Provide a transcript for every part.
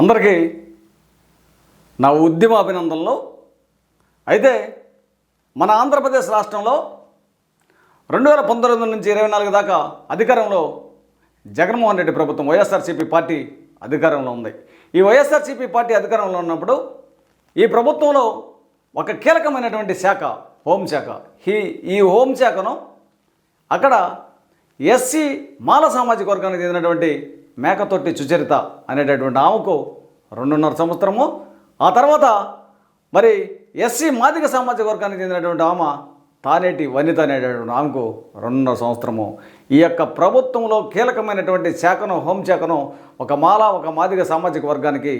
అందరికీ నా ఉద్యమ అభినందనలు. అయితే మన ఆంధ్రప్రదేశ్ రాష్ట్రంలో రెండు వేల పంతొమ్మిది నుంచి ఇరవై నాలుగు దాకా అధికారంలో జగన్మోహన్ రెడ్డి ప్రభుత్వం వైఎస్ఆర్సీపీ పార్టీ అధికారంలో ఉంది. ఈ వైఎస్ఆర్సీపీ పార్టీ అధికారంలో ఉన్నప్పుడు ఈ ప్రభుత్వంలో ఒక కీలకమైనటువంటి శాఖ హోంశాఖ. ఈ ఈ హోంశాఖను అక్కడ ఎస్సీ మాల సామాజిక వర్గానికి చెందినటువంటి మేకతోటి సుచరిత అనేటటువంటి ఆమెకు రెండున్నర సంవత్సరము. ఆ తర్వాత మరి ఎస్సీ మాదిక సామాజిక వర్గానికి చెందినటువంటి ఆమె తానేటి వనిత అనేటటువంటి ఆమెకు రెండున్నర సంవత్సరము. ఈ యొక్క ప్రభుత్వంలో కీలకమైనటువంటి శాఖను హోంశాఖను ఒక మాల ఒక మాదిగ సామాజిక వర్గానికి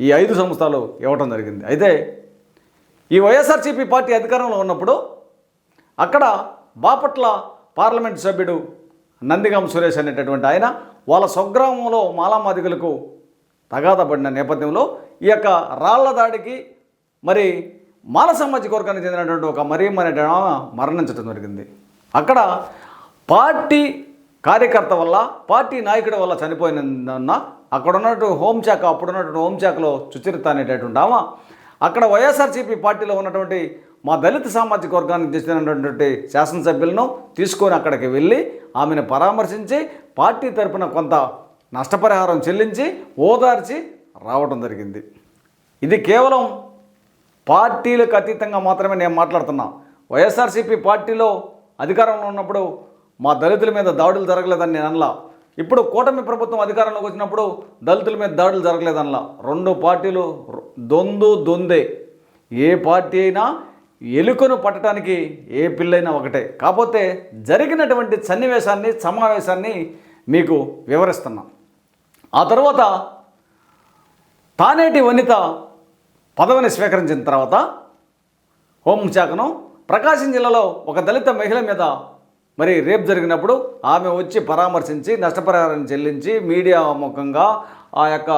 ఈ ఐదు సంవత్సరాలు ఇవ్వటం జరిగింది. అయితే ఈ వైఎస్ఆర్సీపీ పార్టీ అధికారంలో ఉన్నప్పుడు అక్కడ బాపట్ల పార్లమెంట్ సభ్యుడు నందిగాం సురేష్ అనేటటువంటి ఆయన వాళ్ళ స్వగ్రామంలో మాలామాదిగలకు తగాదా పడిన నేపథ్యంలో ఈ యొక్క రాళ్ళ దాడికి మరి మాల సామాజిక వర్గానికి చెందినటువంటి ఒక మరియం అనే ఆమె మరణించడం జరిగింది. అక్కడ పార్టీ కార్యకర్త వల్ల పార్టీ నాయకుడి వల్ల చనిపోయినందున్న అక్కడ ఉన్నట్టు హోంశాఖ అప్పుడు ఉన్నటువంటి హోంశాఖలో సుచరిత అనేటటువంటి ఆమె అక్కడ వైఎస్ఆర్సీపీ పార్టీలో ఉన్నటువంటి మా దళిత సామాజిక వర్గానికి చెందినటువంటి శాసనసభ్యులను తీసుకొని అక్కడికి వెళ్ళి ఆమెను పరామర్శించి పార్టీ తరపున కొంత నష్టపరిహారం చెల్లించి ఓదార్చి రావడం జరిగింది. ఇది కేవలం పార్టీలకు అతీతంగా మాత్రమే నేను మాట్లాడుతున్నా. వైఎస్ఆర్సీపీ పార్టీలో అధికారంలో ఉన్నప్పుడు మా దళితుల మీద దాడులు జరగలేదని నేను అనలా. ఇప్పుడు కూటమి ప్రభుత్వం అధికారంలోకి వచ్చినప్పుడు దళితుల మీద దాడులు జరగలేదనలా. రెండు పార్టీలు దొందు దొందే. ఏ పార్టీ అయినా ఎలుకను పట్టడానికి ఏ పిల్లైనా ఒకటే. కాకపోతే జరిగినటువంటి సన్నివేశాన్ని సమావేశాన్ని మీకు వివరిస్తున్నాం. ఆ తర్వాత తానేటి వనిత పదవిని స్వీకరించిన తర్వాత హోంశాఖను ప్రకాశం జిల్లాలో ఒక దళిత మహిళ మీద మరి రేప్ జరిగినప్పుడు ఆమె వచ్చి పరామర్శించి నష్టపరిహారం చెల్లించి మీడియా ముఖంగా ఆ యొక్క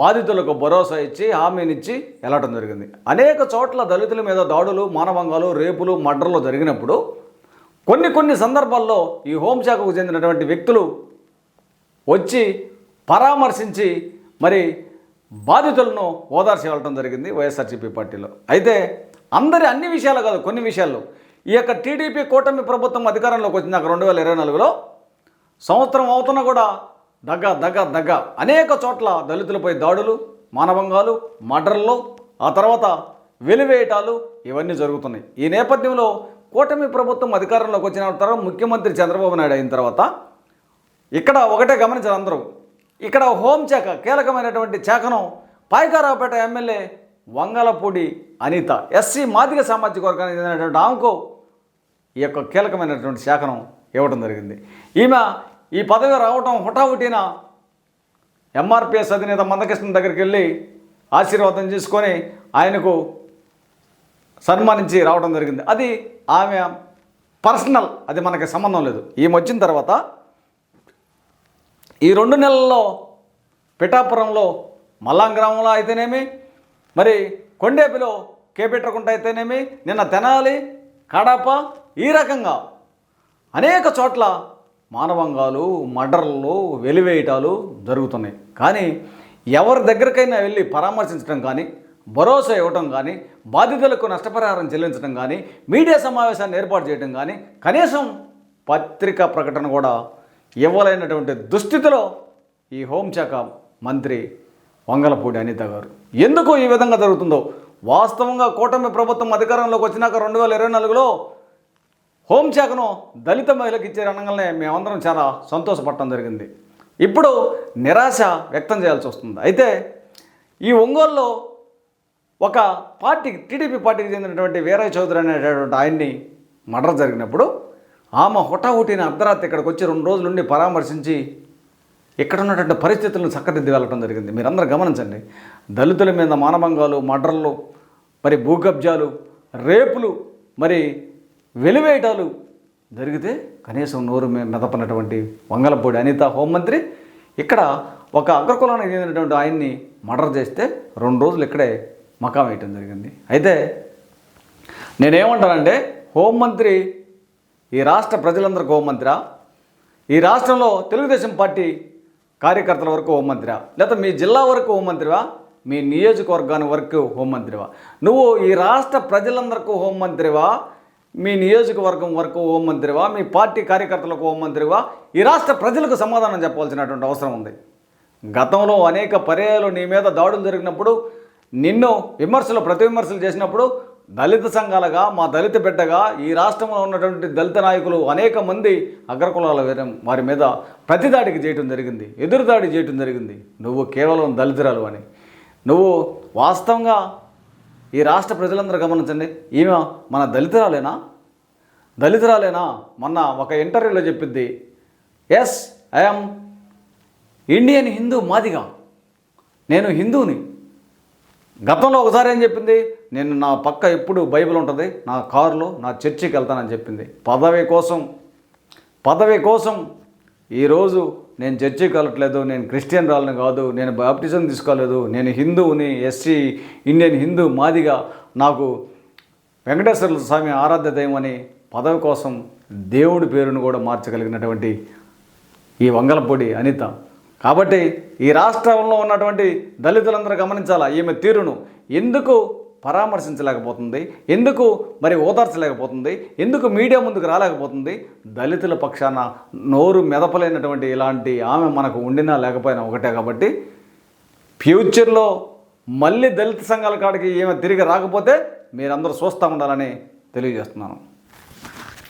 బాధితులకు భరోసా ఇచ్చి హామీనిచ్చి వెళ్ళటం జరిగింది. అనేక చోట్ల దళితుల మీద దాడులు మానవంగాలు రేపులు మర్డర్లు జరిగినప్పుడు కొన్ని కొన్ని సందర్భాల్లో ఈ హోంశాఖకు చెందినటువంటి వ్యక్తులు వచ్చి పరామర్శించి మరి బాధితులను ఓదార్చి వెళ్ళటం జరిగింది వైఎస్ఆర్సీపీ పార్టీలో. అయితే అందరి అన్ని విషయాలు కాదు కొన్ని విషయాల్లో ఈ యొక్క టీడీపీ కూటమి ప్రభుత్వం అధికారంలోకి వచ్చిందాక రెండు వేల ఇరవై నాలుగులో. సంవత్సరం అవుతున్నా కూడా దగ్గ దగ్గ దగ్గ. అనేక చోట్ల దళితులపై దాడులు మానవంగాలు మర్డర్లు ఆ తర్వాత వెలివేయటాలు ఇవన్నీ జరుగుతున్నాయి. ఈ నేపథ్యంలో కూటమి ప్రభుత్వం అధికారంలోకి వచ్చిన తర్వాత ముఖ్యమంత్రి చంద్రబాబు నాయుడు అయిన తర్వాత ఇక్కడ ఒకటే గమనించారు అందరూ. ఇక్కడ హోంశాఖ కీలకమైనటువంటి శాఖను పాయకారావుపేట ఎమ్మెల్యే వంగలపూడి అనిత ఎస్సీ మాదిగ సామాజిక వర్గానికి చెందినటువంటి ఆమెకు ఈ యొక్క కీలకమైనటువంటి శాఖను ఇవ్వడం జరిగింది. ఈమె ఈ పదవి రావటం హుటాహుటిన ఎంఆర్పిఎస్ అధినేత మందకృష్ణ దగ్గరికి వెళ్ళి ఆశీర్వాదం చేసుకొని ఆయనకు సన్మానించి రావడం జరిగింది. అది ఆమె పర్సనల్ అది మనకి సంబంధం లేదు. ఈమె వచ్చిన తర్వాత ఈ రెండు నెలల్లో పిఠాపురంలో మల్లాం గ్రామంలో అయితేనేమి మరి కొండేపిలో కేపెట్టకుంట అయితేనేమి నిన్న తెనాలి కడప ఈ రకంగా. అనేక చోట్ల మానవంగాలు మర్డర్లు వెలివేయటాలు జరుగుతున్నాయి. కానీ ఎవరి దగ్గరికైనా వెళ్ళి పరామర్శించడం కానీ భరోసా ఇవ్వటం కానీ బాధితులకు నష్టపరిహారం చెల్లించడం కానీ మీడియా సమావేశాన్ని ఏర్పాటు చేయడం కానీ కనీసం పత్రికా ప్రకటన కూడా ఇవ్వలేనటువంటి దుస్థితిలో ఈ హోంశాఖ మంత్రి వంగలపూడి అనిత గారు. ఎందుకు ఈ విధంగా జరుగుతుందో వాస్తవంగా కూటమి ప్రభుత్వం అధికారంలోకి వచ్చినాక రెండు వేల ఇరవై నాలుగులో హోంశాఖను దళిత మహిళకి ఇచ్చే రణంగానే మేమందరం చాలా సంతోషపడటం జరిగింది. ఇప్పుడు నిరాశ వ్యక్తం చేయాల్సి వస్తుంది. అయితే ఈ ఒంగోలులో ఒక పార్టీ టీడీపీ పార్టీకి చెందినటువంటి వీరయ్య చౌదరి అనేటటువంటి ఆయన్ని మర్డర్ జరిగినప్పుడు ఆమె హుటాహుటిన అర్ధరాత్రి ఇక్కడికి వచ్చి రెండు రోజుల నుండి పరామర్శించి ఇక్కడ ఉన్నటువంటి పరిస్థితులను చక్కదిద్ది వెళ్ళటం జరిగింది. మీరందరూ గమనించండి. దళితుల మీద మానభంగాలు మర్డర్లు మరి భూకబ్జాలు రేపులు మరి వెలివేయటాలు జరిగితే కనీసం నోరు మీద మెదపనటువంటి వంగలపూడి అనిత హోంమంత్రి ఇక్కడ ఒక అగ్రకులానికి చెందినటువంటి ఆయన్ని మర్డర్ చేస్తే రెండు రోజులు ఇక్కడే మకాం వేయటం జరిగింది. అయితే నేనేమంటానంటే హోంమంత్రి ఈ రాష్ట్ర ప్రజలందరికీ హోంమంత్రి ఈ రాష్ట్రంలో తెలుగుదేశం పార్టీ కార్యకర్తల వరకు హోంమంత్రివా లేదా మీ జిల్లా వరకు హోంమంత్రివా మీ నియోజకవర్గాని వరకు హోంమంత్రివా నువ్వు ఈ రాష్ట్ర ప్రజలందరికీ హోంమంత్రివా మీ నియోజకవర్గం వరకు హోంమంత్రివా మీ పార్టీ కార్యకర్తలకు హోంమంత్రివా ఈ రాష్ట్ర ప్రజలకు సమాధానం చెప్పాల్సినటువంటి అవసరం ఉంది. గతంలో అనేక పర్యాయాలు నీ మీద దాడులు జరిగినప్పుడు నిన్ను విమర్శలు ప్రతి విమర్శలు చేసినప్పుడు దళిత సంఘాలుగా మా దళిత బిడ్డగా ఈ రాష్ట్రంలో ఉన్నటువంటి దళిత నాయకులు అనేక మంది అగ్రకులాల వారి మీద ప్రతిదాడికి చేయటం జరిగింది ఎదురుదాడి చేయటం జరిగింది. నువ్వు కేవలం దళితురాలు అని. నువ్వు వాస్తవంగా ఈ రాష్ట్ర ప్రజలందరూ గమనించండి ఈమె మన దళితురాలేనా? దళితురాలేనా? మొన్న ఒక ఇంటర్వ్యూలో చెప్పిద్ది yes I'm Indian Hindu Madiga. నేను హిందూని. గతంలో ఒకసారి ఏం చెప్పింది? నేను నా పక్క ఎప్పుడు బైబిల్ ఉంటుంది నా కారులో నా చర్చికి వెళ్తానని చెప్పింది. పదవి కోసం పదవి కోసం ఈరోజు నేను చర్చికి వెళ్ళట్లేదు నేను క్రిస్టియన్ రాలని కాదు నేను బాప్టిజం తీసుకోలేదు నేను హిందువుని ఎస్సీ ఇండియన్ హిందూ మాదిగా నాకు వెంకటేశ్వర స్వామి ఆరాధ్య దైవమని పదవి కోసం దేవుడి పేరును కూడా మార్చగలిగినటువంటి ఈ వంగలపొడి అనిత. కాబట్టి ఈ రాష్ట్రంలో ఉన్నటువంటి దళితులందరూ గమనించాలా? ఈమె తీరును ఎందుకు పరామర్శించలేకపోతుంది? ఎందుకు మరి ఓదార్చలేకపోతుంది? ఎందుకు మీడియా ముందుకు రాలేకపోతుంది? దళితుల పక్షాన నోరు మెదపలేనటువంటి ఇలాంటి ఆమె మనకు ఉండినా లేకపోయినా ఒకటే కాబట్టి ఫ్యూచర్లో మళ్ళీ దళిత సంఘాల కాడికి ఏమో తిరిగి రాకపోతే మీరందరూ చూస్తూ ఉండాలని తెలియజేస్తున్నాను.